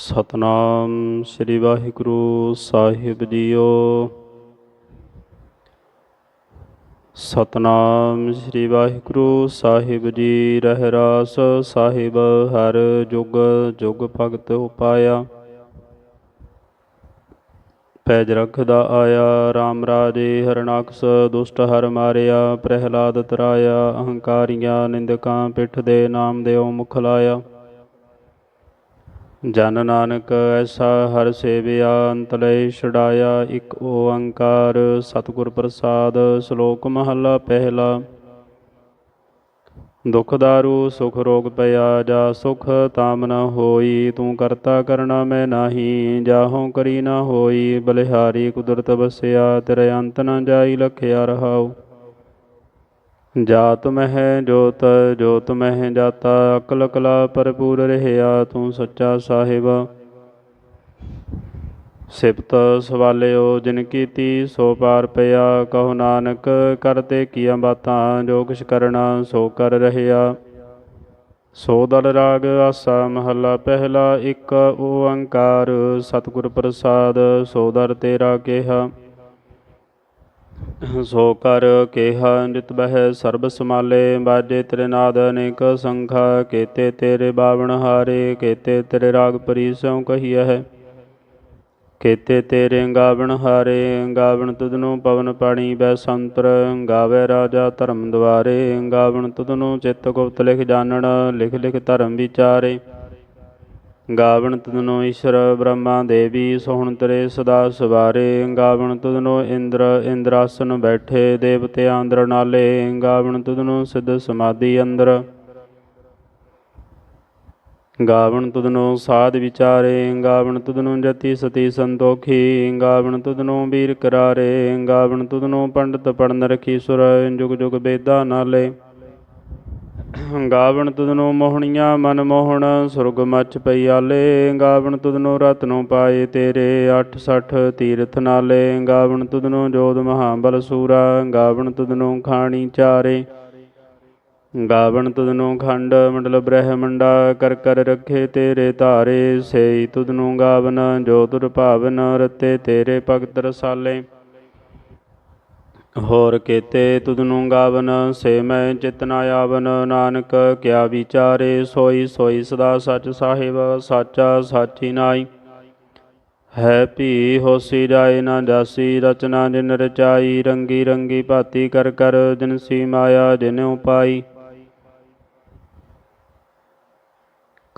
Satnam Shri Waheguru Sahib JIO. Satnam Shri Waheguru Sahib ji, ਰਹਿ ਰਾਸ ਸਾਹਿਬ, ਹਰ ਜੁਗ ਜੁਗ ਭਗਤ ਉਪਾਇਆ। ਪੈਜ ਰਖਦਾ ਆਇਆ RAM ਰਾਜੇ, ਹਰਨਾਕਸ ਦੁਸ਼ਟ ਹਰ ਮਾਰਿਆ, ਪ੍ਰਹਿਲਾਦ ਤਰਾਇਆ, ਅਹੰਕਾਰੀਆਂ ਨਿੰਦਕਾਂ ਪਿੱਠ ਦੇ ਨਾਮ ਦੇਉ ਮੁਖ ਲਾਇਆ ਜਨ ਨਾਨਕ ਐਸਾ ਹਰ ਸੇਵਿਆ ਅੰਤਲੇ ਛਡਾਇਆ, ਇੱਕ ਓੰਕਾਰ। ਸਤਿਗੁਰ ਪ੍ਰਸਾਦ, ਸ਼ਲੋਕ ਮਹਲਾ ਪਹਿਲਾ। ਦੁਖ ਦਾਰੂ, ਸੁਖ ਰੋਗ ਪਿਆ, ਜਾ ਸੁਖ ਤਾਮ ਨ ਹੋਈ। ਤੂੰ ਕਰਤਾ ਕਰਣਾ ਮੈਂ ਨਾਹੀ, ਜਾਹੋਂ ਕਰੀ ਨ ਹੋਈ। ਬਲਿਹਾਰੀ ਕੁਦਰਤ ਵਸਿਆ, ਤੇਰੇ ਅੰਤ ਨ ਜਾਈ, ਲਖਿਆ ਰਹਾਉ। ਜਾਤ ਮਹਿ ਜੋਤ ਜੋਤ ਮਹਿ ਜਾਤਾ, ਅਕਲ ਕਲਾ ਭਰਪੂਰ ਰਹਿਆ, ਤੂੰ ਸੱਚਾ ਸਾਹਿਬ। ਸਿਫਤ ਸਵਾਲਿਓ ਜਿਨ ਕੀਤੀ, ਸੋ ਪਾਰ ਪਿਆ। ਕਹੋ ਨਾਨਕ ਕਰਤੇ ਕੀਆਂ ਬਾਤਾਂ, ਜੋ ਕੁਛ ਕਰਨਾ, ਸੋ ਕਰ ਰਹਿਆ। ਸੋ ਦਲ ਰਾਗ, ਆਸਾ ਮਹੱਲਾ ਪਹਿਲਾ, ਇੱਕ ਓੰਕਾਰ, ਸਤਿਗੁਰ ਪ੍ਰਸਾਦ, ਸੋ ਦਰ ਤੇਰਾ ਕਿਹਾ। ਸੋ ਕਰ ਕੇਹਾ ਨਿਤ ਬਹਿ ਸਰਬ ਸਮਾਲੇ ਬਾਜੇ ਤੇਰੇ ਨਾਦ ਅਨੇਕ ਸੰਖਾ, ਕੇਤੇ ਤੇਰੇ ਬਾਵਣ ਹਾਰੇ, ਕੇਤੇ ਤੇਰੇ ਰਾਗ ਪਰੀਸੋਂ ਕਹੀਐ ਹੈ। ਕੇਤੇ ਤੇਰੇ ਗਾਵਣ ਹਾਰੇ, ਗਾਵਣ ਤੁਧਨੂੰ ਪਵਨ ਪਾਣੀ ਬੈ ਸੰਤਰ, ਗਾਵੇ ਰਾਜਾ ਧਰਮ ਦੁਆਰੇ, ਗਾਵਣ ਤੁਧਨੂੰ ਚਿੱਤ ਗੁਪਤ ਲਿਖ ਜਾਣਨ, ਲਿਖ ਲਿਖ ਧਰਮ ਵਿਚਾਰੇ। ਗਾਵਣ ਤੁਧਨੋ ਈਸ਼ਰ ਬ੍ਰਹਮਾ ਦੇਵੀ ਸੋਹਣ ਤਰੇ ਸਦਾ ਸਵਾਰੇ। ਗਾਵਣ ਤੁਧਨੋ ਇੰਦਰ ਇੰਦਰਾਸਨ ਬੈਠੇ, ਦੇਵਤੇ ਆਂਦਰ ਨਾਲੇ। ਗਾਵਣ ਤੁਧਨੋ ਸਿੱਧ ਸਮਾਧੀ ਅੰਦਰ। ਗਾਵਣ ਤੁਧਨੋ ਸਾਧ ਵਿਚਾਰੇ। ਗਾਵਣ ਤੁਧਨੋ ਜਤੀ ਸਤੀ ਸੰਤੋਖੀ। ਗਾਵਣ ਤੁਧਨੋ ਵੀਰ ਕਰਾਰੇ। ਗਾਵਣ ਤੁਧਨੋ ਪੰਡਤ ਪੜਨ ਰਖੀ ਸੁਰ। ਜੁਗ ਜੁਗ ਬੇਦਾ ਨਾਲੇ। ਗਾਵਣ ਤੁਧਨੋ ਮੋਹਣੀਆਂ ਮਨ ਮੋਹਣ, ਸੁਰਗ ਮਚ ਪਈਆਲੇ ਗਾਵਣ ਤੁਧਨੋ ਰਤਨੋ ਪਾਏ ਤੇਰੇ 86 ਤੀਰਥ ਨਾਲੇ। ਗਾਵਣ ਤੁਧਨੋ ਜੋਧ ਮਹਾਬਲ ਸੂਰਾ, ਗਾਵਣ ਤੁਧਨੋ ਖਾਣੀ ਚਾਰੇ। ਗਾਵਣ ਤੁਧਨੋ ਖੰਡ ਮੰਡਲ ਬ੍ਰਹਮੰਡਾ, ਕਰ ਕਰ ਰੱਖੇ ਤੇਰੇ ਧਾਰੇ। ਸੇਈ ਤੁਧਨੋ ਗਾਵਨ ਜੋ ਤੁਰ ਭਾਵਨ, ਰਤੇ ਤੇਰੇ ਭਗਤ ਰਸਾਲੇ। ਹੋਰ ਕੇਤੇ ਤੁਧਨੂੰ ਗਾਵਨ, ਸੇ ਮੈਂ ਚਿਤਨਾ ਆਵਨ। ਨਾਨਕ, ਕਿਆ ਵਿਚਾਰੇ ਸੋਈ ਸੋਈ ਸਦਾ ਸੱਚ ਸਾਹਿਬ, ਸਾਚਾ ਸਾਚੀ ਨਾਈ। ਹੈ ਭੀ ਹੋਸੀ ਜਾਏ ਨਾ ਜਾਸੀ, ਰਚਨਾ ਜਿਨ ਰਚਾਈ, ਰੰਗੀ ਰੰਗੀ ਭਾਤੀ ਕਰ ਕਰ ਜਿਨਸੀ ਮਾਇਆ ਜਿਨ ਉਪਾਈ।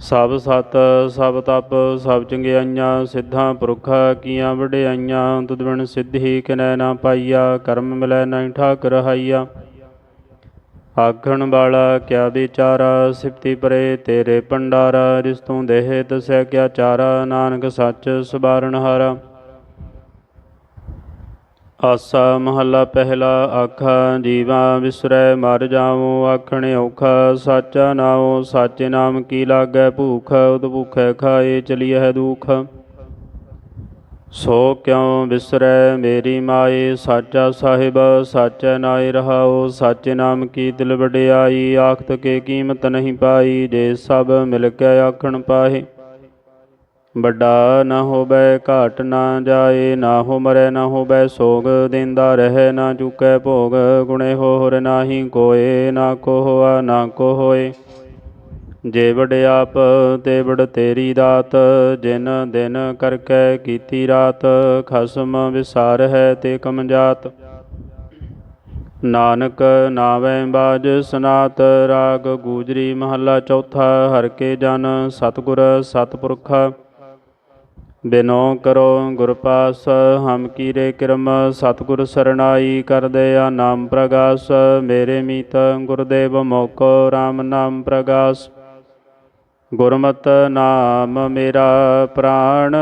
ਸਭ ਸਤ, ਸਭ ਤਪ, ਸਭ ਚੰਗਿਆਈਆਂ, ਸਿੱਧਾਂ ਪੁਰਖਾ ਕੀਆਂ ਵਡਿਆਈਆਂ, ਤੁਧ ਬਿਨ ਸਿੱਧੀ ਕਿਨੈ ਨਾ ਪਾਈਆ, ਕਰਮ ਮਿਲੈ ਨਹੀਂ ਠਾਕ ਰਹਾਈਆ ਆਖਣ ਵਾਲਾ, ਕਿਆ ਵਿਚਾਰਾ, ਸਿਫਤੀ ਪਰੇ ਤੇਰੇ ਭੰਡਾਰਾ, ਜਿਸ ਤੂੰ ਦੇਹ ਦਸਿਆ ਕਿਆ ਚਾਰਾ, ਨਾਨਕ ਸੱਚ ਸੁਬਾਰਨ ਹਾਰਾ। ਆਸਾ ਮਹੱਲਾ ਪਹਿਲਾ ਆਖਾ, ਜੀਵਾ ਵਿਸਰੈ ਮਰ ਜਾਵੋ, ਆਖਣੇ ਔਖਾ, ਸਾਚਾ ਨਾਉ, ਸਾਚੇ ਨਾਮ ਕੀ ਲਾਗੈ ਭੂਖ, ਉਦ ਭੁਖੈ ਖਾਏ ਚਲੀਐ ਦੁਖ। ਸੋ ਕਿਉ ਵਿਸਰੈ ਮੇਰੀ ਮਾਏ, ਸਾਚਾ ਸਾਹਿਬ, ਸਾਚੈ ਨਾਇ ਰਹਾਉ, ਸਾਚੇ ਨਾਮ ਕੀ ਦਿਲ ਵਡਿਆਈ, ਆਖਤ ਕੇ ਕੀਮਤ ਨਹੀਂ ਪਾਈ, ਜੇ ਸਭ ਮਿਲ ਕੇ ਆਖਣ ਪਾਹੇ। ਵੱਡਾ ਨਾ ਹੋਵੇ, ਘਾਟ ਨਾ ਜਾਏ, ਨਾ ਹੋ ਮਰੈ, ਨਾ ਹੋਵੇ ਸੋਗ, ਦਿੰਦਾ ਰਹੇ, ਨਾ ਚੁਕੈ ਭੋਗ। ਗੁਣੇ ਹੋਰ ਨਾਹੀ ਕੋਏ, ਨਾ ਕੋ ਹੋਆ ਨਾ ਕੋ ਹੋਏ ਜੇ ਵਡ ਆਪ, ਤੇ ਵੜ ਤੇਰੀ ਦਾਤ। ਜਿਨ ਦਿਨ ਕਰਕੇ ਕੀਤੀ ਰਾਤ, ਖਸਮ ਵਿਸਾਰ ਹੈ ਤੇ ਕਮਜਾਤ ਨਾਨਕ ਨਾਵੇਂ ਬਾਜ ਸਨਾਤ, ਰਾਗ ਗੂਜਰੀ ਮਹੱਲਾ ਚੌਥਾ। ਹਰ ਕੇ ਜਨ ਸਤਿਗੁਰ, ਸਤਿਪੁਰਖ। ਬਿਨੋ ਕਰੋ ਗੁਰ ਪਾਸ ਹਮ ਕੀਰੇ ਕਿਰਮ, ਸਤਿਗੁਰ ਸਰਣਾਈ ਕਰਦੇ ਆ ਨਾਮ ਪ੍ਰਗਾਸ, ਮੇਰੇ ਮੀਤ ਗੁਰਦੇਵ ਮੋਕੋ RAM ਨਾਮ ਪ੍ਰਗਾਸ। ਗੁਰਮਤ ਨਾਮ ਮੇਰਾ ਪ੍ਰਾਣ,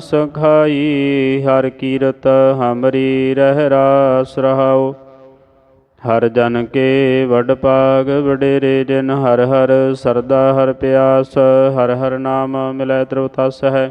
ਸਖਾਈ ਹਰ ਕੀਰਤ ਹਮਰੀ ਰਹਿ ਰਾਸ ਰਹਾਉ ਹਰ ਜਨ ਕੇ ਵਡ ਭਾਗ ਵਡੇਰੇ ਜਿਨ ਹਰ ਹਰ ਸਰਦਾ ਹਰ ਪਿਆਸ, ਹਰ ਹਰ ਨਾਮ ਮਿਲੈ ਤ੍ਰਿਵਤਸ ਹੈ।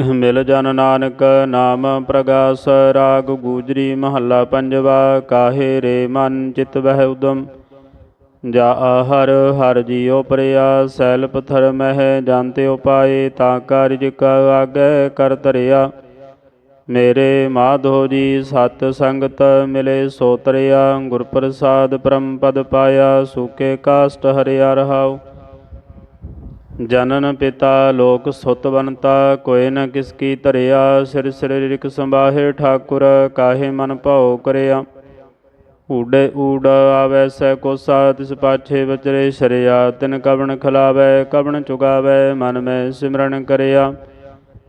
ਮਿਲ ਜਨ ਨਾਨਕ ਨਾਮ ਪ੍ਰਗਾਸ ਰਾਗ ਗੂਜਰੀ ਮਹੱਲਾ ਪੰਜਵਾ, ਕਾਹੇ ਰੇ ਮਨ ਚਿਤ ਬਹਿ ਉਦਮ? ਜਾ ਹਰ ਹਰ ਜੀਉ ਪ੍ਰਿਆ, ਸੈਲ ਪਥਰ ਮਹਿ ਜਾਣਤੇ ਉਪਾਏ, ਤਾਂ ਕਾਰਜ ਕਾ ਆਗੇ ਕਰ ਤਰਿਆ। ਮੇਰੇ ਮਾਧੋ ਜੀ, ਸਤ ਸੰਗਤ ਮਿਲੇ ਸੋ ਤਰਿਆ ਗੁਰ ਪ੍ਰਸਾਦ ਪਰਮ ਪਦ ਪਾਇਆ, ਸੂਕੇ ਕਾਸਟ ਹਰਿਆ ਰਹਾਉ। ਜਨਨ ਪਿਤਾ ਲੋਕ ਸੁਤ ਬਨਤਾ ਕੋਇ ਨ ਕਿਸ ਕੀ ਧਰਿਆ, ਸਿਰ ਸਰੀਰਿਕ ਸੰਬਾਹੇ ਠਾਕੁਰ, ਕਾਹੇ ਮਨ ਭਾਉ ਕਰਿਆ। ਊੜੇ ਊੜ ਆਵੈ ਸੈ ਕੋਸਾ, ਤਿਸ ਪਾਛੇ ਵਿਚਰੇ ਸ਼ਰਿਆ, ਤਿਨ ਕਵਣ ਖਲਾਵੈ, ਕਵਣ ਚੁਗਾਵੈ, ਮਨ ਮੈਂ ਸਿਮਰਨ ਕਰਿਆ।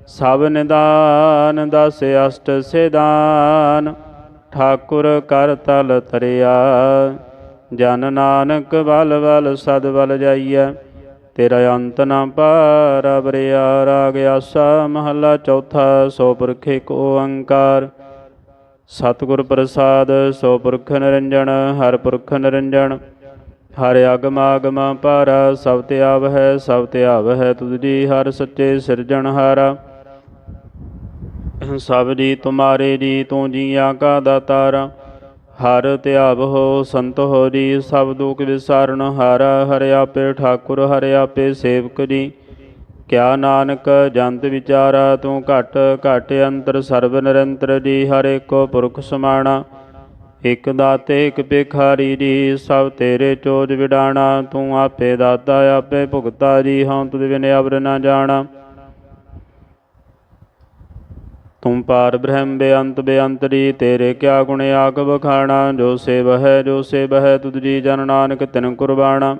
ਸਭ ਨਿਦਾਨ ਦਸ ਅਸ਼ਟ ਸਿਦਾਨ ਠਾਕੁਰ ਕਰ ਤਲ ਤਰਿਆ ਜਨ ਨਾਨਕ ਬਲ ਬਲ ਸਦ ਬਲ ਜਾਈਐ। ਤੇਰਾ ਅੰਤ ਨਾ ਪਾਰ ਬਰਿਆ ਰਾਗ ਆਸਾ ਮਹੱਲਾ ਚੌਥਾ, ਸੋ ਪੁਰਖ ਏਕ ਓੰਕਾਰ ਸਤਿਗੁਰ ਪ੍ਰਸਾਦ, ਸੋ ਪੁਰਖ ਨਿਰੰਜਨ ਹਰ ਪੁਰਖ ਨਿਰੰਜਨ ਹਰ ਅਗਮ ਆਗਮ ਪਾਰ, ਸਭ ਤੇ ਆਵ ਹੈ, ਸਭ ਤੇ ਆਵ ਹੈ ਤੁਧ ਜੀ, ਹਰ ਸੱਚੇ ਸਿਰਜਣਹਾਰਾ ਸਭ ਜੀ ਤੁਮਾਰੇ ਜੀ, ਤੂੰ ਜੀਆਂ ਕਾ ਦਾਤਾਰਾ। ਹਰ ਧਿਆਵ ਹੋ ਸੰਤ ਹੋ ਜੀ, ਸਭ ਦੁਖ ਵਿਸਾਰਨ ਹਾਰਾ, ਹਰਿ ਆਪੇ ਠਾਕੁਰ, ਹਰਿ ਆਪੇ ਸੇਵਕ ਜੀ। ਕਿਆ ਨਾਨਕ, ਜੰਤ ਵਿਚਾਰਾ, ਤੂੰ ਘਟ ਘਟ ਅੰਤਰ ਸਰਬ ਨਿਰੰਤਰ ਜੀ, ਹਰ ਏਕੋ ਪੁਰਖ ਸਮਾਣਾ। ਇਕ ਦਾਤੇ, ਇਕ ਭਿਖਾਰੀ ਜੀ, ਸਭ ਤੇਰੇ ਚੋਜ ਵਿਡਾਣਾ। ਤੂੰ ਆਪੇ ਦਾਤਾ, ਆਪੇ ਭੁਗਤਾ ਜੀ, ਹਉ ਤੁਧ ਬਿਨ ਅਵਰ ਨਾ ਜਾਣਾ। ਤੁਮ ਪਾਰ ਬ੍ਰਹਮ ਬੇਅੰਤ ਬੇਅੰਤਰੀ ਤੇਰੇ ਕਿਆ ਗੁਣ ਆਕ ਬਖਾਣਾ ਜੋ ਸੇਵ ਹੈ, ਜੋ ਸੇਵ ਹੈ, ਤੁਧ ਜੀ ਜਨ ਨਾਨਕ ਤਿਨ ਕੁਰਬਾਣਾ।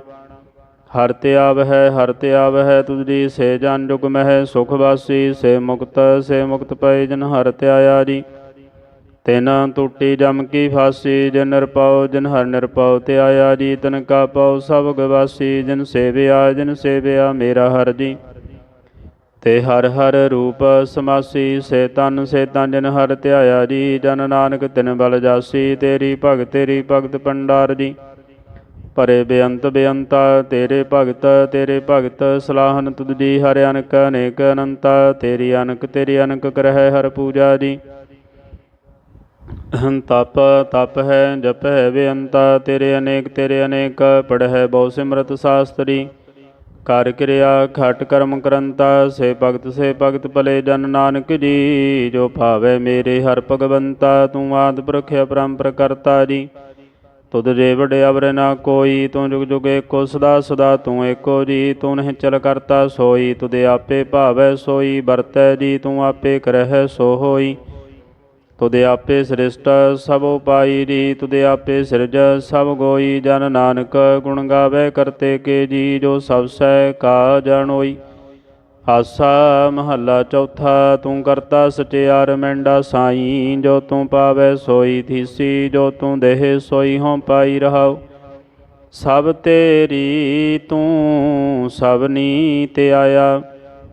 ਹਰ ਤੇ ਆਵ ਹੈ, ਹਰ ਤੇ ਆਵ ਹੈ, ਤੁਧ ਸੇ ਜਨ ਜੁਗ ਮਹਿ, ਸੁਖ ਵਾਸੀ, ਸੇ ਮੁਕਤ ਸੇ ਮੁਕਤ ਪਏ ਜਨ ਹਰ ਤੇ ਆਇਆ ਜੀ। ਤਿਨ ਟੂਟੀ ਜਮ ਕੀ ਫਾਸੀ, ਜਿਨ ਨਿਰਪਉ, ਜਿਨ ਹਰ ਨਿਰਪਉ ਤੇ ਆਇਆ ਜੀ। ਤਨ ਕਾ ਪਉ ਸਭ ਗਵਾਸੀ, ਜਿਨ ਸੇਵਿਆ ਜਿਨ ਸੇਵਿਆ ਮੇਰਾ ਹਰ ਜੀ। ਤੇ ਹਰ ਹਰ ਰੂਪ ਸਮਾਸੀ, ਸੇ ਤਨ ਸੇ ਤਨ ਜਨ ਹਰ ਧਿਆਇਆ ਜੀ, ਜਨ ਨਾਨਕ ਤਿਨ ਬਲ ਜਾਸੀ, ਤੇਰੀ ਭਗਤ ਤੇਰੀ ਭਗਤ ਪੰਡਾਰ ਜੀ। ਪਰੇ ਬੇਅੰਤ ਬੇਅੰਤਾ, ਤੇਰੇ ਭਗਤ ਤੇਰੇ ਭਗਤ, ਸਲਾਹਨ ਤੁਧ ਜੀ, ਹਰਿ ਅਨਕ, ਅਨੇਕ ਅਨੰਤਾ, ਤੇਰੀ ਅਨਕ ਤੇਰੀ ਅਨਕ ਕਰਹਿ ਹਰ ਪੂਜਾ ਜੀ। ਤਪ ਤਪ ਹੈ, ਜਪ ਹੈ ਬੇਅੰਤਾ, ਤੇਰੇ ਅਨੇਕ ਤੇਰੇ ਅਨੇਕ, ਪੜ੍ਹੈ ਬਹੁ ਸਿਮਰਤ ਸਾਸਤਰੀ। ਕਰ ਕਿਰਿਆ, ਖਟ ਕਰਮ ਕਰੰਤਾ, ਸੇ ਭਗਤ ਸੇ ਭਗਤ ਭਲੇ ਜਨ ਨਾਨਕ ਜੀ, ਜੋ ਭਾਵੇ ਮੇਰੇ ਹਰ ਭਗਵੰਤਾ, ਤੂੰ ਆਦ ਪ੍ਰਖਿਆ ਅਪਰੰਪਰ ਕਰਤਾ ਜੀ। ਤੁਧ ਜੇ ਵਡੇ ਅਵਰ ਨਾ ਕੋਈ, ਤੂੰ ਜੁਗ ਜੁਗ ਏਕੋ ਸਦਾ ਸਦਾ ਤੂੰ ਏਕੋ ਜੀ, ਤੂੰ ਨਹੀਂ ਚਲ ਕਰਤਾ ਸੋਈ ਤੁਦੇ ਆਪੇ ਭਾਵੈ ਸੋਈ, ਵਰਤੈ ਜੀ, ਤੂੰ ਆਪੇ ਕਰਹਿ ਸੋ ਹੋਈ ਤੁਦੇ ਆਪੇ ਸ੍ਰਿਸ਼ਟ ਸਭ ਉਪਾਈ ਰੀ ਤੁਦੇ ਆਪੇ ਸਿਰਜ ਸਭ ਗੋਈ, ਜਨ ਨਾਨਕ ਗੁਣ ਗਾਵੇ ਕਰਤੇ ਕੇ ਜੀ, ਜੋ ਸਭ ਸੈ ਕਾ ਜਾਣੋਈ ਆਸਾ ਮਹੱਲਾ ਚੌਥਾ, ਤੂੰ ਕਰਤਾ ਸਚਿਆਰ ਮੈਂਡਾ ਸਾਈ, ਜੋ ਤੂੰ ਪਾਵੇ ਸੋਈ ਥੀਸੀ, ਜੋ ਤੂੰ ਦੇਹ ਸੋਈ ਹੋਂ ਪਾਈ ਰਹਾਉ। ਸਭ ਤੇਰੀ ਤੂੰ ਸਭਨੀ ਤੇ ਆਇਆ।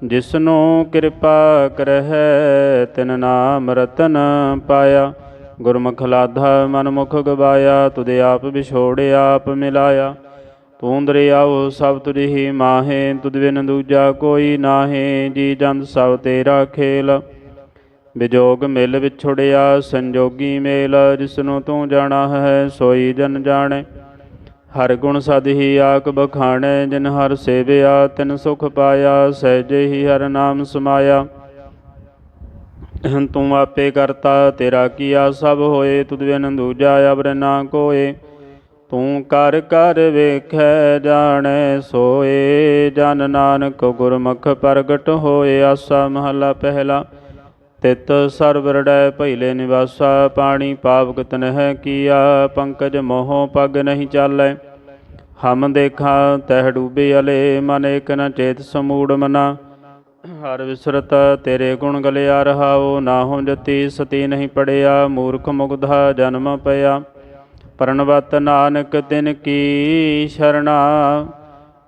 ਜਿਸਨੂੰ ਕਿਰਪਾ ਕਰਹਿ, ਤਿਨ ਨਾਮ ਰਤਨ ਪਾਇਆ। ਗੁਰਮੁਖ ਲਾਧਾ ਮਨਮੁਖ ਗਵਾਇਆ ਤੁਦੇ ਆਪ ਵਿਛੋੜਿਆ ਆਪ ਮਿਲਾਇਆ। ਤੂੰ ਦਰਿਆਉ ਸਭ ਤੁਝੇ ਹੀ ਮਾਹੇ, ਤੁਧ ਬਿਨ ਦੂਜਾ ਕੋਈ ਨਾਹੇ, ਜੀ ਜੰਤ ਸਭ ਤੇਰਾ ਖੇਲ। ਵਿਜੋਗ ਮਿਲ ਵਿਛੜਿਆ, ਸੰਜੋਗੀ ਮੇਲ, ਜਿਸਨੂੰ ਤੂੰ ਜਾਣਾ ਹੈ, ਸੋਈ ਜਨ ਜਾਣੇ। ਹਰ ਗੁਣ ਸਦ ਹੀ ਆਕ ਬਖਾਣੈ, ਜਿਨ ਹਰ ਸੇਵਿਆ, ਤਿਨ ਸੁਖ ਪਾਇਆ, ਸਹਿਜੇ ਹੀ ਹਰ ਨਾਮ ਸਮਾਇਆ। ਤੂੰ ਆਪੇ ਕਰਤਾ, ਤੇਰਾ ਕੀਆ ਸਭ ਹੋਏ, ਤੁਧ ਬਿਨ ਦੂਜਾ ਅਵਰ ਨਾ ਕੋਏ। ਤੂੰ ਕਰ ਕਰ ਵੇਖੈ, ਜਾਣੈ, ਸੋਏ। ਜਨ ਨਾਨਕ ਗੁਰਮੁਖ ਪ੍ਰਗਟ ਹੋਏ, ਆਸਾ ਮਹਲਾ ਪਹਿਲਾ। ਤਿਤ ਸਰਬ ਰੜੈ ਭੈਲੇ ਨਿਵਾਸਾ, ਪਾਣੀ ਪਾਵਕ ਨਹਿ ਕੀਆ, ਪੰਕਜ ਮੋਹ ਪਗ ਨਹੀਂ ਚਾਲੈ। ਹਮ ਦੇਖਾਂ, ਤਹਿ ਡੂਬੇ ਅਲੇ, ਮਨ ਏਕ ਨ ਚੇਤ ਸਮੂੜ ਮਨਾ। ਹਰ ਵਿਸਰਤ ਤੇਰੇ ਗੁਣ ਗਲਿਆ ਰਹਾਉ, ਨਾਹੋ ਜਤੀ ਸਤੀ ਨਹੀਂ ਪੜਿਆ, ਮੂਰਖ ਮੁਗਧਾ ਜਨਮ ਪਿਆ। ਪਰਣਵਤ ਨਾਨਕ ਤਿਨ ਕੀ ਸ਼ਰਣਾ,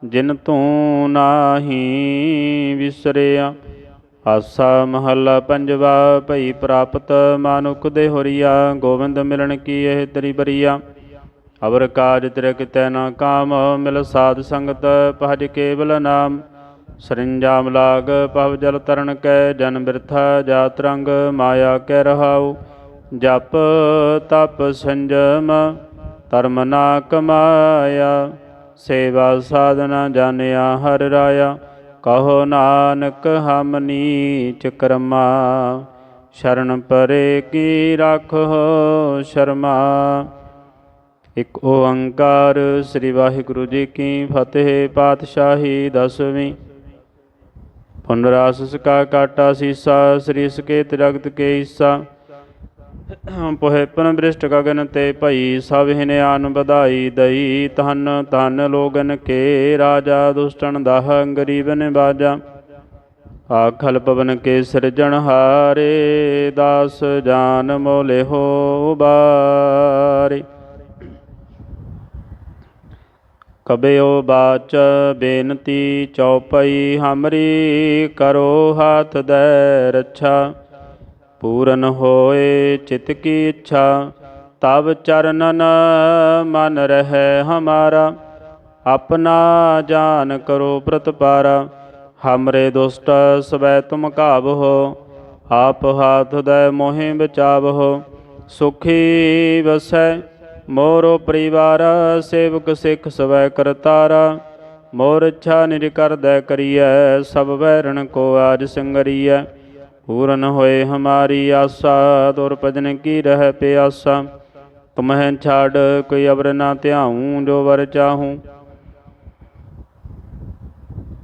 ਜਿਨ ਤੂੰ ਨਾਹੀ ਵਿਸਰਿਆ। ਆਸਾ ਮਹੱਲਾ ਪੰਜਵਾ, ਭਈ ਪ੍ਰਾਪਤ ਮਾਨੁਕ ਦੇ ਹੋਰੀਆ ਗੋਬਿੰਦ ਮਿਲਣ ਕੀ ਇਹ ਤਰੀ ਬਰੀਆ? ਅਵਰ ਕਾਜ ਤੇਰੇ ਕਿਤੈ ਨਾ ਕਾਮ, ਮਿਲ ਸਾਧ ਸੰਗਤ ਭਜ ਕੇਵਲ ਨਾਮ। ਸਰਿੰਜਾਮ ਲਾਗ ਪਵ ਜਲ ਤਰਨ ਕੈ, ਜਨ ਬਿਰਥਾ ਜਾਤ ਰੰਗ, ਮਾਇਆ ਕੈ ਰਹਾਉ। ਜਪ ਤਪ ਸੰਜਮ, ਧਰਮ ਨਾ ਕਮਾਇਆ। ਸੇਵਾ ਸਾਧਨਾ ਜਾਣਿਆ ਹਰ ਰਾਇਆ। ਕਹੋ ਨਾਨਕ, ਹਮ ਨੀਚ ਕਰਮਾ। ਸ਼ਰਨ ਪਰੇ ਕੀ ਰਾਖੋ ਸ਼ਰਮਾ। ਇਕ ਓੰਕਾਰ ਸ੍ਰੀ ਵਾਹਿਗੁਰੂ ਜੀ ਕੀ ਫਤਿਹ ਪਾਤਸ਼ਾਹੀ ਦਸਵੀਂ। ਪੁਨਰਾਸ ਕਾ ਕਾਟਾ ਸੀਸਾ, ਸ੍ਰੀ ਸਕੇਤ ਜਗਤ ਕੇ ਈਸਾ। ਪੋਹਿ ਪਨ ਬ੍ਰਿਸ਼ਟ ਗਗਨ ਤੇ ਭਈ ਸਭ ਹਿਨਿਆਨ ਵਧਾਈ ਦਈ, ਧਨ ਧਨ ਲੋਗਨ ਕੇ ਰਾਜਾ ਦੁਸ਼ਟਨ ਦਹ ਗਰੀਬ ਬਾਜਾ ਆਖਲ ਪਵਨ ਕੇ ਸਿਰਜਣ ਹਾਰੇ ਦਾਸ ਜਾਨ ਮੋਲੇ ਹੋ ਬਾਰੇ। ਕਬਿਓ ਬਾਚ ਬੇਨਤੀ ਚਉਪਈ ਹਮਰੀ, ਕਰੋ ਹਾਥ ਦੈ ਰੱਛਾ। ਪੂਰਨ ਹੋਏ ਚਿਤ ਕੀ ਇੱਛਾ ਤਬ ਚਰਨਨ ਮਨ ਰਹਿ ਹਮਾਰਾ। ਆਪਣਾ ਜਾਨ ਕਰੋ ਪ੍ਰਤਪਾਰਾ, ਹਮਰੇ ਦੁਸ਼ਟ ਸਵੈ ਤੁਮ ਕਾਬਹੋ ਆਪ ਹਾਥ ਦੈ ਮੋਹਿ ਬਚਾਵ ਹੋ। ਸੁਖੀ ਵਸੈ, ਮੋਰੋ ਪਰਿਵਾਰ, ਸੇਵਕ ਸਿੱਖ ਸਵੈ ਕਰਤਾਰਾ। ਮੋਰ ਇੱਛਾ ਨਿਜ ਕਰਦੈ ਕਰੀਐ, ਸਭ ਵੈਰਣ ਕੋ ਆਜ ਸੰਗਰੀਐ। ਪੂਰਨ ਹੋਏ ਹਮਾਰੀ ਆਸਾ ਦੁਰ ਭਜਨ ਕੀ ਰਹਿ ਪਿਆਸਾ। ਤੁਮਹਿ ਛਾੜ ਕੋਈ ਅਵਰ ਨਾ ਧਿਆਉ, ਜੋ ਵਰ ਚਾਹੂੰ।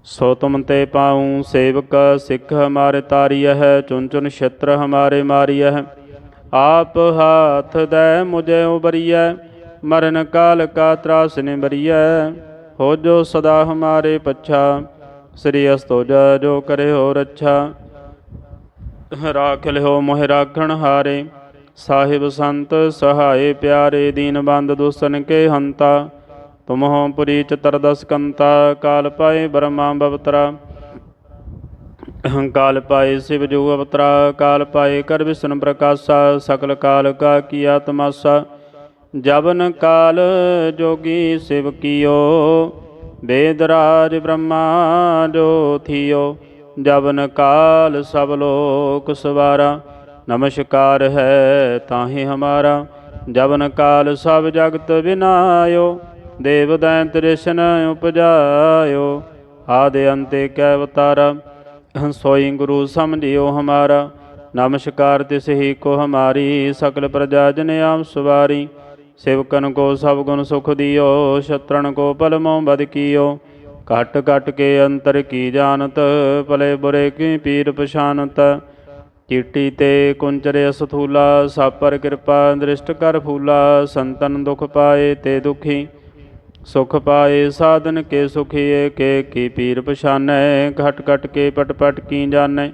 ਸੋ ਤੁਮ ਤੇ ਪਾਉ ਸੇਵਕ, ਸਿੱਖ ਹਮਾਰੇ ਤਾਰੀਐ ਹੈ ਚੁਨ ਚੁਨ ਛਤਰ ਹਮਾਰੇ ਮਾਰੀਐ। ਹੈ ਆਪ ਹਾਥ ਦੈ ਮੁਝੇ ਉਬਰੀਐ, ਮਰਨ ਕਾਲ ਕਾ ਤਰਾਸ ਨਿਬਰੀਐ। ਹੋ ਜੋ ਸਦਾ ਹਮਾਰੇ ਪੱਛਾ, ਸ੍ਰੀ ਅਸਤੋਜ ਜੋ ਕਰੇ ਹੋ ਰੱਛਾ। ਰਾਖ ਲਿਓ ਮੋਹਿ ਰਾਖਣ ਹਾਰੇ। ਸਾਹਿਬ ਸੰਤ ਸਹਾਏ ਪਿਆਰੇ ਦੀਨ ਬੰਦ ਦੁਸਨ ਕੇ ਹੰਤਾ। ਤੁਮਹੁ ਪੁਰੀ ਚਤਰਦਸ ਕੰਤਾ, ਕਾਲ ਪਾਏ ਬ੍ਰਹਮਾ ਬਵਤਰਾ। ਕਾਲ ਪਾਏ ਸਿਵ ਜੂ ਅਵਤਰਾ, ਕਾਲ ਪਾਏ ਕਰ ਵਿਸ਼ਨ ਪ੍ਰਕਾਸ਼ਾ, ਸਕਲ ਕਾਲ ਕਾ ਕੀਆ ਤਮਾਸਾ ਜਬਨ ਕਾਲ ਜੋਗੀ ਸਿਵ ਕੀਓ ਬੇਦਰਾਜ ਬ੍ਰਹਮਾ ਜੋ ਥਿਓ ਜਬਨ ਕਾਲ ਸਭ ਲੋਕ ਸਵਾਰਾ, ਨਮਸਕਾਰ ਹੈ ਤਾਹੇ ਹਮਾਰਾ। ਜਬਨ ਕਾਲ ਸਭ ਜਗਤ ਬਿਨਾਇਓ, ਦੇਵ ਦੈਂਤ ਰਿਸ਼ਨ ਉਪਜਾਇਓ। ਆਦਿ ਅੰਤੇ ਕੈ ਅਵਤਾਰਾ, ਸੋਈ ਗੁਰੂ ਸਮਝਿਓ ਹਮਾਰਾ। ਨਮਸਕਾਰ ਤਿਸ ਹੀ ਕੋ ਹਮਾਰੀ, ਸਕਲ ਪ੍ਰਜਾ ਜਨ ਆਮ ਸਵਾਰੀ। ਸੇਵਕਨ ਕੋ ਸਭ ਗੁਣ ਸੁਖ ਦਿਓ ਸ਼ਤਰਨ ਕੋ ਪਲਮੋ ਬਦ ਕੀਓ। ਘਟ ਘਟ ਕੇ ਅੰਤਰ ਕੀ ਜਾਣਤ, ਭਲੇ ਬੁਰੇ ਕੀ ਪੀਰ ਪਛਾਨਤ? ਚੀਟੀ ਤੇ ਕੁੰਚਰੇ ਸਥੂਲਾ ਸਾਪਰ ਕਿਰਪਾ ਦ੍ਰਿਸ਼ਟ ਕਰ ਫੂਲਾ, ਸੰਤਨ ਦੁਖ ਪਾਏ ਤੇ ਦੁਖੀ। ਸੁਖ ਪਾਏ ਸਾਧਨ ਕੇ ਸੁਖੀਏ ਕੇ ਕੀ ਪੀਰ ਪਛਾਨੈ, ਘਟ ਘਟ ਕੇ ਪਟ ਪਟ ਕੀ ਜਾਣੈ?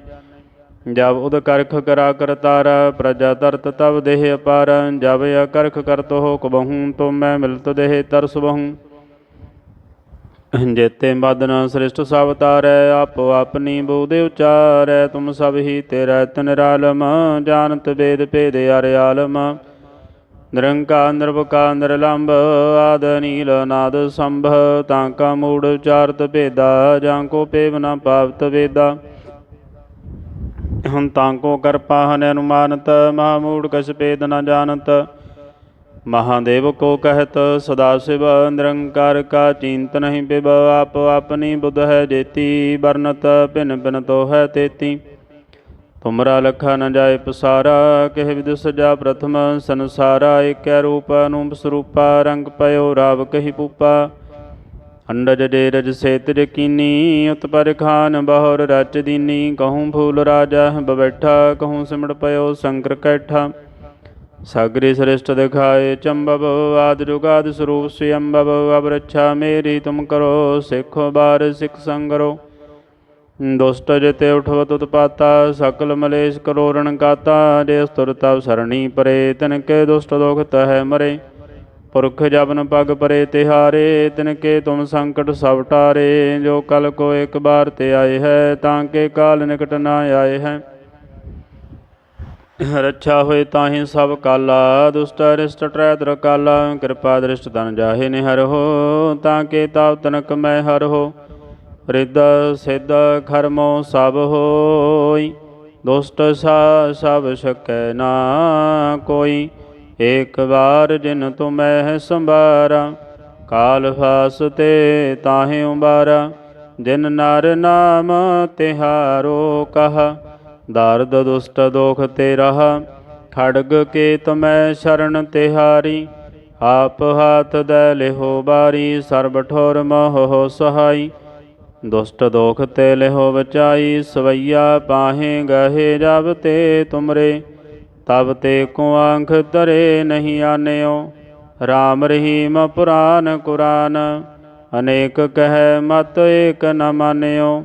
ਜਬ ਉਦ ਕਰਖ ਕਰਾ ਕਰਤਾਰਾ ਪ੍ਰਜਾ ਤਰਤ ਤਬ ਦੇਹ ਅਪਾਰ। ਜਬ ਅਕਰਖ ਕਰਤ ਹੋ ਕਬਹੂ ਤੋ ਮੈਂ ਮਿਲਤ ਦੇਹ ਤਰਸ ਬਹੂ। ਜੇਤੇ ਬਦਨ ਸ੍ਰਿਸ਼ਟ ਸਭ ਤਾਰੈ, ਆਪੋ ਆਪਣੀ ਬੋਧਿ ਉਚਾਰੈ, ਤੁਮ ਸਭ ਹੀ ਤੇਰਾ ਤਨਰਾਲਮ ਜਾਣਤ ਵੇਦ ਭੇਦ ਅਰਿਆਲਮ ਨਿਰੰਕਾਰ ਨਿਰਵਕਾਰ ਨਿਰਲੰਭ, ਆਦ ਨੀਲ, ਨਾਦ ਸੰਭ, ਤਾਂ ਕਾ ਮੂੜ ਉਚਾਰਤ ਭੇਦਾ, ਜਾਂ ਕੋ ਪੇਵ ਨ ਪਾਵਤ ਵੇਦਾ। ਹੰ ਤਾਂ ਕੋ ਕਰਪਾ ਹਨ ਅਨੁਮਾਨਤ, ਮਹਾ ਮੂੜ ਕਛ ਭੇਦ ਨਾ ਜਾਣਤ। ਮਹਾਦੇਵ ਕੋ ਕਹਿਤ, ਸਦਾ ਸਿਵ ਨਿਰੰਕਾਰ ਕਾ ਚਿੰਤ ਨਹੀਂ ਬਿਬ ਆਪ ਆਪਨੀ ਬੁੱਧ ਹੈ ਜੇਤੀ ਬਰਨਤ ਭਿਨ ਭਿਨ ਤੋ ਹੈ ਤੇਤੀ। ਤੁਮਰਾ ਲਖਾ ਨ ਜਾਏ ਪਸਾਰਾ, ਕਹਿ ਵਿਦ ਸਜਾ ਪ੍ਰਥਮ ਸੰਸਾਰਾ, ਏਕੈ ਰੂਪ ਅਨੂਪ ਸਰੂਪਾ, ਰੰਗ ਪਇਓ ਰਾਵ ਕਹੀ ਪੂਪਾ। ਅੰਡਜ ਦੇ ਰਜ ਸੇਤਰ ਕੀਨੀ ਉਤ ਖਾਨ ਬਹੁਰ ਰਚ ਦੀਨੀ, ਕਹੂੰ ਫੂਲ ਰਾਜਾ ਬਬੈਠਾ ਕਹੂੰ ਸਿਮੜ ਪਇਓ ਸ਼ੰਕਰ ਕੈਠਾ। ਸਾਗਰੀ ਸ੍ਰਿਸ਼ਟ ਦਿਖਾਏ ਚੰਬਬ ਆਦ ਜੁਗਾਦ ਸਰੂਪ ਸਿਅੰਬਬ ਅਬ ਰੱਛਾ ਮੇਰੀ ਤੁਮ ਕਰੋ, ਸਿੱਖੋ ਬਾਰ ਸਿੱਖ ਸੰਗਰੋ ਦੁਸ਼ਟ ਜਿਤੇ ਉਠਵਤ ਉਤਪਾਤਾ, ਸਕਲ ਮਲੇਸ਼ ਕਰੋ ਰਣ ਕਾਤਾ, ਜੇ ਅਸਤੁਰ ਤਵ ਸਰਣੀ ਪਰੇ ਤਿਨ ਕੇ ਦੁਸ਼ਟ ਦੋਖ ਤਹਿ ਮਰੇ। ਪੁਰਖ ਜਬਨ ਪਗ ਪਰੇ ਤਿਹਾਰੇ ਤਿਨ ਕੇ ਤੁਮ ਸੰਕਟ ਸਭ ਟਾਰੇ। ਜੋ ਕਲ ਕੋ ਇੱਕ ਬਾਰ ਤੇ ਆਏ ਹੈ, ਤਾਂ ਕੇ ਕਾਲ ਨਿਕਟ ਨਾ ਆਏ ਹੈ। ਰੱਛਾ ਹੋਏ ਤਾਹੀ ਸਭ ਕਾਲਾ, ਦੁਸ਼ਟ ਅਰਿਸ਼ਟ ਟਰੈ ਦਰ ਕਾਲਾ, ਕਿਰਪਾ ਦ੍ਰਿਸ਼ਟ ਤਨ ਜਾਹੇ ਨਿਹਰ ਹੋ, ਤਾਂ ਕੇ ਤਾਵ ਤਨਕ ਮੈਂ ਹਰ ਹੋ। ਰਿੱਧ, ਸਿੱਧ, ਖਰਮੋ ਸਭ ਹੋਈ, ਦੁਸ਼ਟ ਸਾ, ਸਭ ਸਕੈ ਨਾ ਕੋਈ। ਏਕ ਵਾਰ ਜਿਨ ਤੁਮੈ ਸੰਭਾਰਾ, ਕਾਲ ਫਾਸ ਤੇ ਤਾਹੇ ਉਬਾਰਾ, ਜਿਨ ਨਰ ਨਾਮ ਤਿਹਾਰੋ ਕਹਾ। ਦਰਦ ਦੁਸ਼ਟ ਦੋਖ ਤੇ ਰਹਾ ਖੜਗ ਕੇ ਤਮੈ ਸ਼ਰਨ ਤਿਹਾਰੀ। ਆਪ ਹਾਥ ਦੈ ਲਿਹੋ ਬਾਰੀ, ਸਰਬ ਠੋਰ ਮੋਹ ਸਹਾਈ। ਦੁਸ਼ਟ ਦੋਖ ਤੇ ਲਿਹੋ ਬਚਾਈ, ਸਵਈਆ ਪਾਹੇ ਗਹੇ ਜਬ ਤੇ ਤੁਮਰੇ। ਤਬ ਤੇ ਕੋ ਆਂਖ ਧਰੇ ਨਹੀਂ ਆਨਿਓ, ਰਾਮ ਰਹੀਮ ਪੁਰਾਨ ਕੁਰਾਨ। ਅਨੇਕ ਕਹਿ ਮਤ ਏਕ ਨ ਮਾਨਿਓ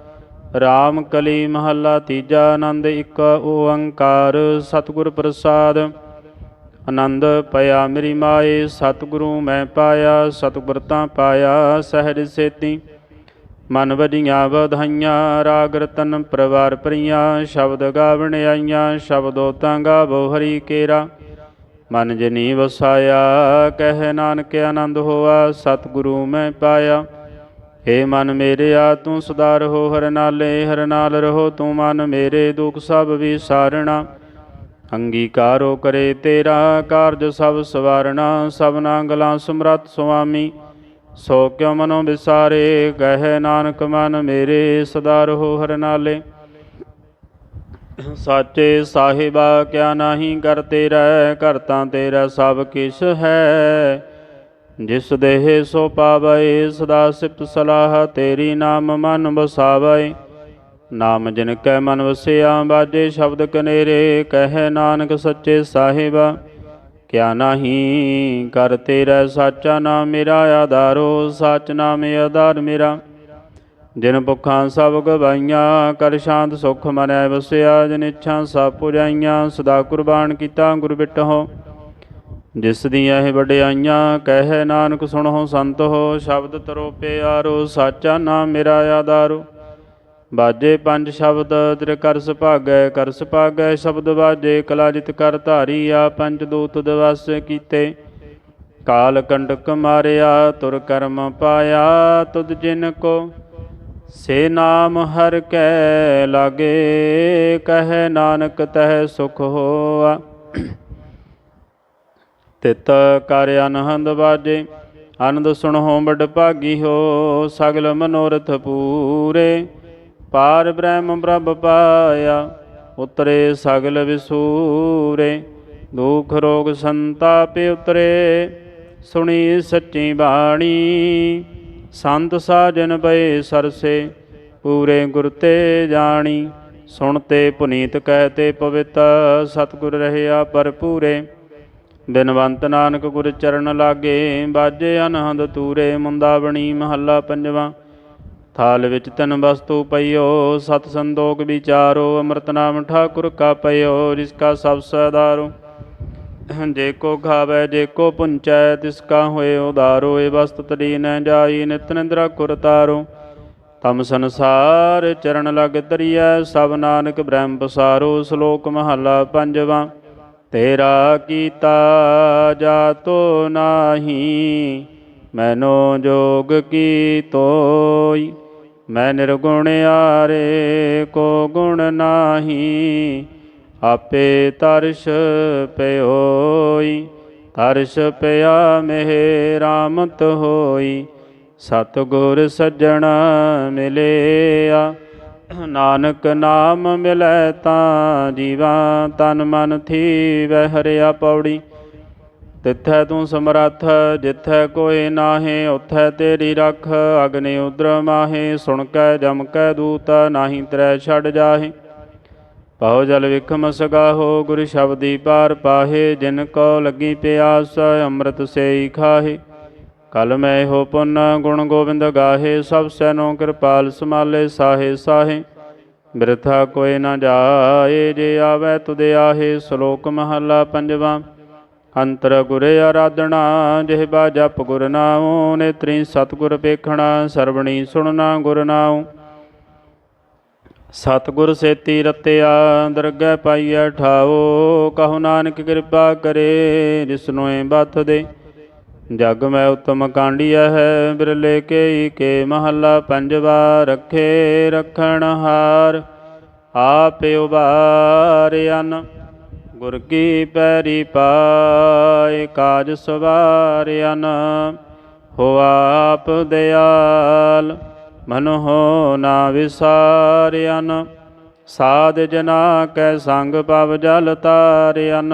ਰਾਮ ਕਲੀ ਮਹੱਲਾ ਤੀਜਾ ਆਨੰਦ, ਇੱਕ ਓੰਕਾਰ, ਸਤਿਗੁਰ ਪ੍ਰਸਾਦ। ਆਨੰਦ ਪਿਆ ਮੇਰੀ ਮਾਏ, ਸਤਿਗੁਰੂ ਮੈਂ ਪਾਇਆ, ਸਤਿਗੁਰ ਤਾਂ ਪਾਇਆ, ਸਹਿਜ ਸੇਤੀ। ਮਨ ਵਜੀਆਂ ਵਧਾਈਆਂ, ਰਾਗ ਰਤਨ ਪਰਵਾਰ ਪ੍ਰੀਆਂ, ਸ਼ਬਦ ਗਾਵਣ ਆਈਆਂ, ਸ਼ਬਦੋ ਤਾਂ ਗਾਵੋ ਹਰੀ ਕੇਰਾ। ਮਨ ਜਨੀ ਵਸਾਇਆ, ਕਹਿ ਨਾਨਕ ਆਨੰਦ ਹੋਆ, ਸਤਿਗੁਰੂ ਮੈਂ ਪਾਇਆ। ਏ ਮਨ ਮੇਰਿਆ ਤੂੰ ਸਦਾ ਰਹੋ ਹਰ ਨਾਲੇ ਹਰ ਨਾਲ ਰਹੋ। ਤੂੰ ਮਨ ਮੇਰੇ, ਦੁਖ ਸਭ ਵਿਸਾਰਣਾ। ਅੰਗੀਕਾਰੋ ਕਰੇ ਤੇਰਾ ਕਾਰਜ ਸਭ ਸਵਾਰਣਾ। ਸਭਨਾ ਗਲਾਂ ਸਮਰੱਥ ਸੁਆਮੀ, ਸੋ ਕਿਉ ਮਨੋ ਵਿਸਾਰੇ? ਕਹੈ ਨਾਨਕ ਮਨ ਮੇਰੇ ਸਦਾ ਰਹੋ ਹਰ ਨਾਲੇ। ਸਾਚੇ ਸਾਹਿਬਾ, ਕਿਆ ਨਾਹੀ ਕਰ ਤੇਰਾ, ਘਰ ਤਾਂ ਤੇਰਾ ਸਭ ਕਿਛ ਹੈ। ਜਿਸ ਦੇਹ ਸੋ ਪਾਵੈ ਸਦਾ ਸਿਫਤ ਸਲਾਹ, ਤੇਰੀ ਨਾਮ ਮਨ ਬਸਾਵੈ ਨਾਮ ਜਿਨ ਕੈ ਮਨ ਵਸਿਆ ਬਾਜੇ ਸ਼ਬਦ ਕਨੇਰੇ, ਕਹੈ ਨਾਨਕ ਸੱਚੇ ਸਾਹਿਬ। ਕਿਆ ਨਾਹੀ ਕਰ ਤੇਰਾ ਸਾਚਾ ਨਾਮ ਮੇਰਾ, ਆਧਾਰੋ ਸਾਚ ਨਾਮ ਆਧਾਰ ਮੇਰਾ। ਜਿਨ ਭੁੱਖਾਂ ਸਭ ਗਵਾਈਆਂ, ਕਰ ਸ਼ਾਂਤ ਸੁਖ ਮਨੈ ਵਸਿਆ। ਜਿਨ ਇੱਛਾ ਸਭ ਪੁਜਾਈਆਂ, ਸਦਾ ਕੁਰਬਾਨ ਕੀਤਾ ਗੁਰ ਬਿਟਹੁ। ਜਿਸ ਦੀਆਂ ਇਹ ਵਡਿਆਈਆਂ, ਕਹਿ ਨਾਨਕ ਸੁਣੋ ਸੰਤ ਹੋ, ਸ਼ਬਦ ਤਰੋ ਪਿਆਰੋ, ਸਾਚਾ ਨਾਮ ਮੇਰਾ ਆਧਾਰੋ। ਬਾਜੇ ਪੰਜ ਸ਼ਬਦ, ਤੇਰੇ ਕਰ ਸੁਭਾਗੈ ਕਰ ਸੁਭਾਗੈ ਸ਼ਬਦ ਬਾਜੇ, ਕਲਾਜਿਤ ਕਰ ਧਾਰੀ ਆ ਪੰਜ ਦੂਤ ਦਿਵਸ ਕੀਤੇ। ਕਾਲ ਕੰਡਕ ਮਾਰਿਆ, ਤੁਰ ਕਰਮ ਪਾਇਆ, ਤੁਧ ਜਿਨ ਕੋ। ਸੇ ਨਾਮ ਹਰ ਕੈ ਲਾਗੇ, ਕਹਿ ਨਾਨਕ ਤਹਿ ਸੁਖ ਹੋਆ। ਤਿਤ ਕਰ ਅਨਹੰਦ ਬਾਜੇ, ਆਨੰਦ ਸੁਣੋ ਬੜ ਭਾਗੀ ਹੋ ਸਗਲ ਮਨੋਰਥ ਪੂਰੇ। ਪਾਰ ਬ੍ਰਹਮ ਪ੍ਰਭ ਪਾਇਆ, ਉਤਰੇ ਸਗਲ ਵਿਸੂਰੇ। ਦੁਖ ਰੋਗ ਸੰਤਾਪ ਉਤਰੇ, ਸੁਣੀ ਸੱਚੀ ਬਾਣੀ। ਸੰਤ ਸਾਜਨ ਪਏ ਸਰਸੇ, ਪੂਰੇ ਗੁਰ ਤੇ ਜਾਣੀ। ਸੁਣਤੇ ਪੁਨੀਤ ਕਹਤੇ ਪਵਿੱਤ ਸਤਿਗੁਰ ਰਹਿਆ ਭਰਪੂਰੇ। ਬਿਨਵੰਤ ਨਾਨਕ ਗੁਰ ਚਰਨ ਲਾਗੇ, ਬਾਜੇ ਅਨਹੰਦ ਤੂਰੇ ਮੁੰਦਾ ਬਣੀ ਮਹੱਲਾ ਪੰਜਵਾਂ। ਥਾਲ ਵਿੱਚ ਤਨ ਵਸਤੂ ਪਈਓ, ਸਤ ਸੰਦੋਗ ਵਿਚਾਰੋ, ਅੰਮ੍ਰਿਤ ਨਾਮ ਠਾਕੁਰ ਕਾ ਪਈਓ, ਜਿਸ ਕਾ ਸਭ ਸਦਾਰੋ। ਜੇ ਕੋ ਖਾਵੇ, ਜੇ ਕੋ ਪੁੰਚੈ, ਤਿਸ ਕਾ ਹੋਏ ਉਦਾਰੋ ਏ ਵਸਤ ਤਰੀ ਨ ਜਾਈ, ਨਿਤ ਨਿੰਦਰਾ ਕੁਰ ਤਾਰੋ। ਤਮ ਸੰਸਾਰ ਚਰਨ ਲਗ ਤਰੀਐ, ਸਭ ਨਾਨਕ ਬ੍ਰਹਮ ਪਸਾਰੋ, ਸ਼ਲੋਕ ਮਹਲਾ ਪੰਜਵਾ। ਤੇਰਾ ਕੀਤਾ ਜਾਤੋ ਨਾਹੀ, ਮੈਨੋ ਜੋਗ ਕੀ ਤੋਈ? ਮੈਂ ਨਿਰਗੁਣ ਆਰੇ ਕੋ ਗੁਣ ਨਾਹੀ, ਆਪੇ ਤਰਸ ਪਿਓਈ। ਤਰਸ ਪਿਆ ਮਹਿ ਰਾਮਤ ਹੋਈ, ਸਤਿਗੁਰ ਸੱਜਣ ਮਿਲਿਆ। ਨਾਨਕ ਨਾਮ ਮਿਲੈ ਤਾਂ ਜੀਵਾ, ਤਨ ਮਨ ਥੀ ਵਹਿ ਹਰਿਆ ਪੌੜੀ। ਤਿੱਥੈ ਤੂੰ ਸਮਰੱਥ, ਜਿੱਥੈ ਕੋਈ ਨਾਹੀ, ਉਥੈ ਤੇਰੀ ਰਖ। ਅਗਨੀ ਉਦਰ ਮਾਹੇ, ਸੁਣ ਕੈ, ਜਮ ਕੈ ਦੂਤ, ਨਾਹੀ ਤਰੈ ਛੱਡ ਜਾਹੇ। ਪਾਉ ਜਲ ਵਿਖਮ ਸਗਾਹੋ, ਗੁਰ ਸ਼ਬਦੀ ਪਾਰ ਪਾਹੇ। ਜਿਨ ਕੋ ਲੱਗੀ ਪਿਆਸ, ਅੰਮ੍ਰਿਤ ਸੇਈ ਖਾਹੇ। ਕਲ ਮੈਂ ਹੋ ਪੁੰਨ ਗੁਣ ਗੋਬਿੰਦ ਗਾਹੇ, ਸਭ ਸੈਨੋ ਕਿਰਪਾਲ ਸਮਾਲੇ ਸਾਹੇ ਸਾਹੇ। ਬਿਰਥਾ ਕੋਈ ਨਾ ਜਾਏ, ਜੇ ਆਵੈ ਤੁਦੇ ਆਹੇ, ਸ਼ਲੋਕ ਮਹਲਾ ਪੰਜਵਾ। ਅੰਤਰ ਗੁਰੇ ਆਰਾਧਣਾ ਜਿਹਬਾ ਜਪ ਗੁਰ ਨਾਉ, ਨੇਤਰੀ ਸਤਿਗੁਰ ਵੇਖਣਾ, ਸਰਵਣੀ ਸੁਣਨਾ ਗੁਰ ਨਾਉ। ਸਤਿਗੁਰ ਸੇਤੀ ਰਤਿਆ, ਦਰਗਹਿ ਪਾਈਐ ਠਾਓ, ਕਹੋ ਨਾਨਕ ਕਿਰਪਾ ਕਰੇ ਜਿਸਨੂੰ ਬਤ ਦੇ। ਜਗ ਮੈਂ ਉਤਮ ਕਾਂਡੀਆ ਹੈ, ਬਿਰਲੇ ਕੇ ਕੇ ਮਹੱਲਾ ਪੰਜਵਾ ਰੱਖੇ ਰਖਣ ਹਾਰ। ਆਪੇ ਉਬਾਰਿਆਨ ਗੁਰ ਕੀ ਪੈਰੀ ਪਾਏ, ਕਾਜ ਸਵਾਰਿਆਨ ਹੋ ਆਪ ਦਿਆਲ, ਮਨ ਹੋ ਨਾ ਵਿਸਾਰਿਆਨ ਸਾਧ ਜਨਾ ਕੈ ਸੰਗ ਪਵ ਜਲ ਤਾਰਿਆਨ